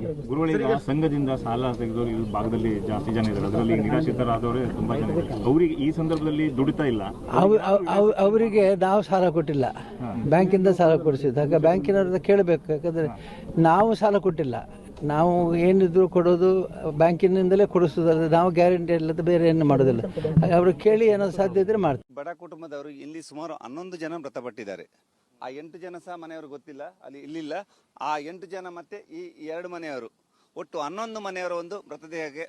ಗುರುಗಳಿಂದ ಸಂಘದಿಂದ ಸಾಲ ತೆಗೆದವರು ಈ ಭಾಗದಲ್ಲಿ ಜಾಸ್ತಿ ಜನ ಇದ್ದಾರೆ. ಅದರಲ್ಲಿ ನಿರಾಶ್ರಿತರಾದವರೇ ತುಂಬಾ ಜನ ಇದ್ದಾರೆ. ಅವರಿಗೆ ಈ ಸಂದರ್ಭದಲ್ಲಿ ದುಡಿತಾ ಇಲ್ಲ. ಅವ್ ಅವ್- ಅವ್- ಅವರಿಗೆ ನಾವು ಸಾಲ ಕೊಟ್ಟಿಲ್ಲ. ಬ್ಯಾಂಕಿಂದ ಸಾಲ ಕೊಡಿಸಿದ್ದು. ಹಾಗೆ ಬ್ಯಾಂಕಿನವ್ರದ್ದು ಕೇಳಬೇಕು. ಯಾಕಂದರೆ ನಾವು ಸಾಲ ಕೊಟ್ಟಿಲ್ಲ. ನಾವು ಏನಿದ್ರು ಕೊಡೋದು ಬ್ಯಾಂಕಿನಿಂದಲೇ ಕೊಡಿಸೋದಲ್ಲ ನಾವು ಗ್ಯಾರಂಟಿ ಇಲ್ಲದ ಬೇರೆ ಏನು ಮಾಡೋದಿಲ್ಲ. ಅವರು ಕೇಳಿ ಏನೋ ಸಾಧ್ಯ ಇದ್ರೆ ಮಾಡ್ತಾರೆ. ಬಡ ಕುಟುಂಬದವರು ಇಲ್ಲಿ ಸುಮಾರು ಹನ್ನೊಂದು ಜನ ಮೃತಪಟ್ಟಿದ್ದಾರೆ. ಆ ಎಂಟು ಜನ ಸಹ ಮನೆಯವರು ಗೊತ್ತಿಲ್ಲ, ಅಲ್ಲಿ ಇಲ್ಲಿಲ್ಲ. ಆ ಎಂಟು ಜನ ಮತ್ತೆ ಈ ಎರಡು ಮನೆಯವರು. ಒಟ್ಟು ಹನ್ನೊಂದು ಮನೆಯವರ ಒಂದು ಮೃತದೇಹಕ್ಕೆ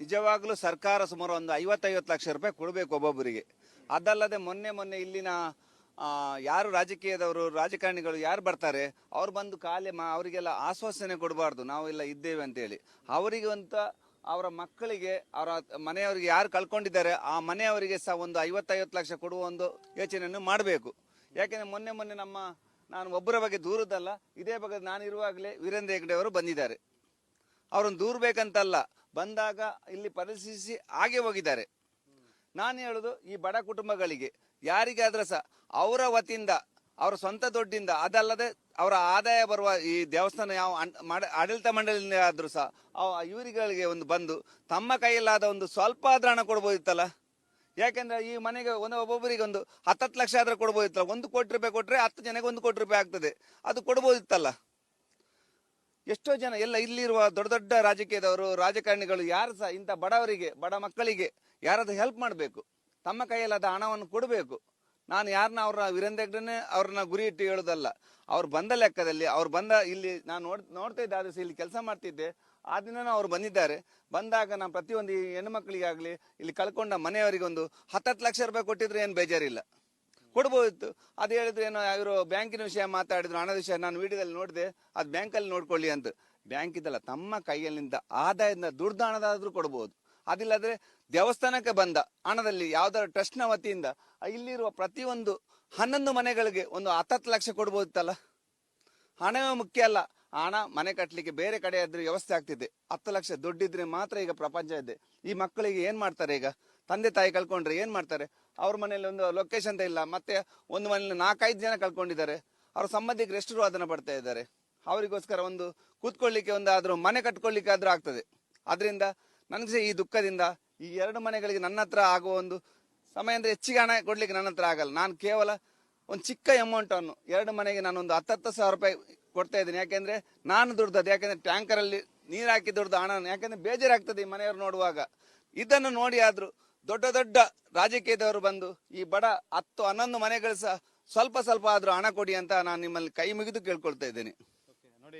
ನಿಜವಾಗಲೂ ಸರ್ಕಾರ ಸುಮಾರು ಒಂದು ಐವತ್ತೈವತ್ತು ಲಕ್ಷ ರೂಪಾಯಿ ಕೊಡಬೇಕು ಒಬ್ಬೊಬ್ಬರಿಗೆ. ಅದಲ್ಲದೆ ಮೊನ್ನೆ ಮೊನ್ನೆ ಇಲ್ಲಿನ ಯಾರು ರಾಜಕೀಯದವರು, ರಾಜಕಾರಣಿಗಳು ಯಾರು ಬರ್ತಾರೆ, ಅವ್ರು ಬಂದು ಖಾಲಿ ಮಾ, ಅವರಿಗೆಲ್ಲ ಆಶ್ವಾಸನೆ ಕೊಡಬಾರ್ದು. ನಾವೆಲ್ಲ ಇದ್ದೇವೆ ಅಂತೇಳಿ ಅವರಿಗೆ ಅಂತ ಅವರ ಮಕ್ಕಳಿಗೆ, ಅವರ ಮನೆಯವರಿಗೆ ಯಾರು ಕಳ್ಕೊಂಡಿದ್ದಾರೆ, ಆ ಮನೆಯವರಿಗೆ ಸಹ ಒಂದು ಐವತ್ತೈವತ್ತು ಲಕ್ಷ ಕೊಡುವ ಒಂದು ಯೋಚನೆಯನ್ನು ಮಾಡಬೇಕು. ಯಾಕೆಂದ್ರೆ ಮೊನ್ನೆ ಮೊನ್ನೆ ನಮ್ಮ, ನಾನು ಒಬ್ಬರ ಬಗ್ಗೆ ದೂರದಲ್ಲ ಇದೇ ಬಗ್ಗೆ ನಾನು ಇರುವಾಗಲೇ ವೀರೇಂದ್ರ ಹೆಗ್ಡೆ ಅವರು ಬಂದಿದ್ದಾರೆ. ಅವರನ್ನು ದೂರಬೇಕಂತಲ್ಲ ಬಂದಾಗ ಇಲ್ಲಿ ಪರಿಶೀಲಿಸಿ ಹಾಗೆ ಹೋಗಿದ್ದಾರೆ. ನಾನು ಹೇಳೋದು, ಈ ಬಡ ಕುಟುಂಬಗಳಿಗೆ ಯಾರಿಗಾದ್ರೂ ಸಹ, ಅವರ ವತಿಯಿಂದ, ಅವರ ಸ್ವಂತ ದುಡ್ಡಿಂದ, ಅದಲ್ಲದೆ ಅವರ ಆದಾಯ ಬರುವ ಈ ದೇವಸ್ಥಾನ ಯಾವ ಆಡಳಿತ ಮಂಡಳಿಯಿಂದ ಆದ್ರೂ ಸಹ ಇವರುಗಳಿಗೆ ಒಂದು ಬಂದು, ತಮ್ಮ ಕೈಯಲ್ಲಾದ ಒಂದು ಸ್ವಲ್ಪ ಹಣ ಕೊಡ್ಬೋದಿತ್ತಲ್ಲ? ಯಾಕೆಂದ್ರೆ ಈ ಮನೆಗೆ ಒಂದು ಒಬ್ಬೊಬ್ಬರಿಗೆ ಒಂದು ಹತ್ತತ್ತು ಲಕ್ಷ ಆದ್ರೆ ಕೊಡ್ಬೋದಿತ್ತಲ್ಲ, ಒಂದು ಕೋಟಿ ರೂಪಾಯಿ ಕೊಟ್ಟರೆ ಹತ್ತು ಜನಕ್ಕೆ ಒಂದು ಕೋಟಿ ರೂಪಾಯಿ ಆಗ್ತದೆ. ಅದು ಕೊಡ್ಬೋದಿತ್ತಲ್ಲ. ಎಷ್ಟೋ ಜನ, ಎಲ್ಲ ಇಲ್ಲಿರುವ ದೊಡ್ಡ ದೊಡ್ಡ ರಾಜಕೀಯದವರು, ರಾಜಕಾರಣಿಗಳು, ಯಾರು ಸಹ, ಇಂಥ ಬಡವರಿಗೆ, ಬಡ ಮಕ್ಕಳಿಗೆ ಯಾರಾದ್ರೂ ಹೆಲ್ಪ್ ಮಾಡಬೇಕು. ತಮ್ಮ ಕೈಯಲ್ಲಾದ ಹಣವನ್ನು ಕೊಡಬೇಕು. ನಾನು ಯಾರನ್ನ ಅವ್ರ ವೀರೇಂದ್ರ ಹೆಗ್ಡೆನೆ ಅವ್ರನ್ನ ಗುರಿ ಇಟ್ಟು ಹೇಳೋದಲ್ಲ, ಅವ್ರು ಬಂದ ಲೆಕ್ಕದಲ್ಲಿ, ಅವ್ರು ಬಂದ, ಇಲ್ಲಿ ನಾನು ನೋಡ್, ನೋಡ್ತಾ ಇದ್ದೆ ಆದ್ರೆ ಇಲ್ಲಿ ಕೆಲಸ ಮಾಡ್ತಿದ್ದೆ ಆ ದಿನನೂ ಅವ್ರು ಬಂದಿದ್ದಾರೆ. ಬಂದಾಗ ನಾನು ಪ್ರತಿಯೊಂದು ಈ ಹೆಣ್ಣು ಮಕ್ಕಳಿಗಾಗಲಿ ಇಲ್ಲಿ ಕಳ್ಕೊಂಡ ಮನೆಯವರಿಗೊಂದು ಹತ್ತತ್ತು ಲಕ್ಷ ರೂಪಾಯಿ ಕೊಟ್ಟಿದ್ರೆ ಏನು ಬೇಜಾರಿಲ್ಲ. ಕೊಡ್ಬೋದಿತ್ತು ಅದು ಹೇಳಿದ್ರೆ ಏನೋ ಇವರು ಬ್ಯಾಂಕಿನ ವಿಷಯ ಮಾತಾಡಿದ್ರು, ಹಣದ ವಿಷಯ ನಾನು ವಿಡಿಯೋದಲ್ಲಿ ನೋಡಿದೆ, ಅದು ಬ್ಯಾಂಕಲ್ಲಿ ನೋಡ್ಕೊಳ್ಳಿ ಅಂತ. ಬ್ಯಾಂಕ್ ಇದಲ್ಲ, ತಮ್ಮ ಕೈಯಲ್ಲಿಂದ ಆದಾಯದಿಂದ ದುಡ್ಡು ಹಣದಾದ್ರೂ ಕೊಡ್ಬೋದು. ಅದಿಲ್ಲದ್ರೆ ದೇವಸ್ಥಾನಕ್ಕೆ ಬಂದ ಹಣದಲ್ಲಿ ಯಾವ್ದಾದ್ರು ಟ್ರಸ್ಟ್ನ ವತಿಯಿಂದ ಇಲ್ಲಿರುವ ಪ್ರತಿಯೊಂದು ಹನ್ನೊಂದು ಮನೆಗಳಿಗೆ ಒಂದು ಹತ್ತತ್ತು ಲಕ್ಷ ಕೊಡ್ಬೋದಿತ್ತಲ್ಲ? ಹಣವೇ ಮುಖ್ಯ ಅಲ್ಲ. ಹಣ, ಮನೆ ಕಟ್ಟಲಿಕ್ಕೆ ಬೇರೆ ಕಡೆ ಆದ್ರೆ ವ್ಯವಸ್ಥೆ ಆಗ್ತಿದೆ. ಹತ್ತು ಲಕ್ಷ ದುಡ್ಡಿದ್ರೆ ಮಾತ್ರ ಈಗ ಪ್ರಪಂಚ ಇದೆ. ಈ ಮಕ್ಕಳಿಗೆ ಏನ್ ಮಾಡ್ತಾರೆ ಈಗ? ತಂದೆ ತಾಯಿ ಕಳ್ಕೊಂಡ್ರೆ ಏನ್ ಮಾಡ್ತಾರೆ? ಅವ್ರ ಮನೇಲಿ ಒಂದು ಲೊಕೇಶನ್ ಇಲ್ಲ. ಮತ್ತೆ ಒಂದು ಮನೇಲಿ ನಾಲ್ಕೈದು ಜನ ಕಳ್ಕೊಂಡಿದ್ದಾರೆ. ಅವ್ರ ಸಂಬಂಧಿಕರು ಎಷ್ಟು ಅದನ್ನ ಪಡ್ತಾ ಇದ್ದಾರೆ? ಅವರಿಗೋಸ್ಕರ ಒಂದು ಕೂತ್ಕೊಳ್ಳಿಕ್ಕೆ ಒಂದು ಮನೆ ಕಟ್ಕೊಳ್ಳಿಕ್ಕೆ ಆದ್ರೂ ಆಗ್ತದೆ. ಅದರಿಂದ ನನಗೆ ಈ ದುಃಖದಿಂದ ಈ ಎರಡು ಮನೆಗಳಿಗೆ ನನ್ನ ಹತ್ರ ಆಗುವ ಒಂದು ಸಮಯ ಅಂದ್ರೆ ಹೆಚ್ಚಿಗೆ ಹಣ ಕೊಡ್ಲಿಕ್ಕೆ ನನ್ನ ಹತ್ರ ಆಗಲ್ಲ. ನಾನು ಕೇವಲ ಒಂದು ಚಿಕ್ಕ ಅಮೌಂಟ್ ಅನ್ನು, ಎರಡು ಮನೆಗೆ ನಾನು ಒಂದು ಹತ್ತತ್ತು ಸಾವಿರ ರೂಪಾಯಿ ಕೊಡ್ತಾ ಇದ್ದೀನಿ. ಯಾಕೆಂದ್ರೆ ನಾನು ದುಡ್ದದ್ದು, ಯಾಕೆಂದ್ರೆ ಟ್ಯಾಂಕರ್ ಅಲ್ಲಿ ನೀರು ಹಾಕಿ ದುಡ್ದು ಹಣ ಯಾಕೆಂದ್ರೆ ಬೇಜಾರಾಗ್ತದೆ ಈ ಮನೆಯವರು ನೋಡುವಾಗ. ಇದನ್ನು ನೋಡಿ ಆದ್ರೂ ದೊಡ್ಡ ದೊಡ್ಡ ರಾಜಕೀಯದವರು ಬಂದು ಈ ಬಡ ಹತ್ತು ಹನ್ನೊಂದು ಮನೆಗಳು ಸಹ ಸ್ವಲ್ಪ ಸ್ವಲ್ಪ ಆದ್ರೂ ಹಣ ಕೊಡಿ ಅಂತ ನಾನು ನಿಮ್ಮಲ್ಲಿ ಕೈ ಮುಗಿದು ಕೇಳ್ಕೊಳ್ತಾ ಇದ್ದೇನೆ. ನೋಡಿ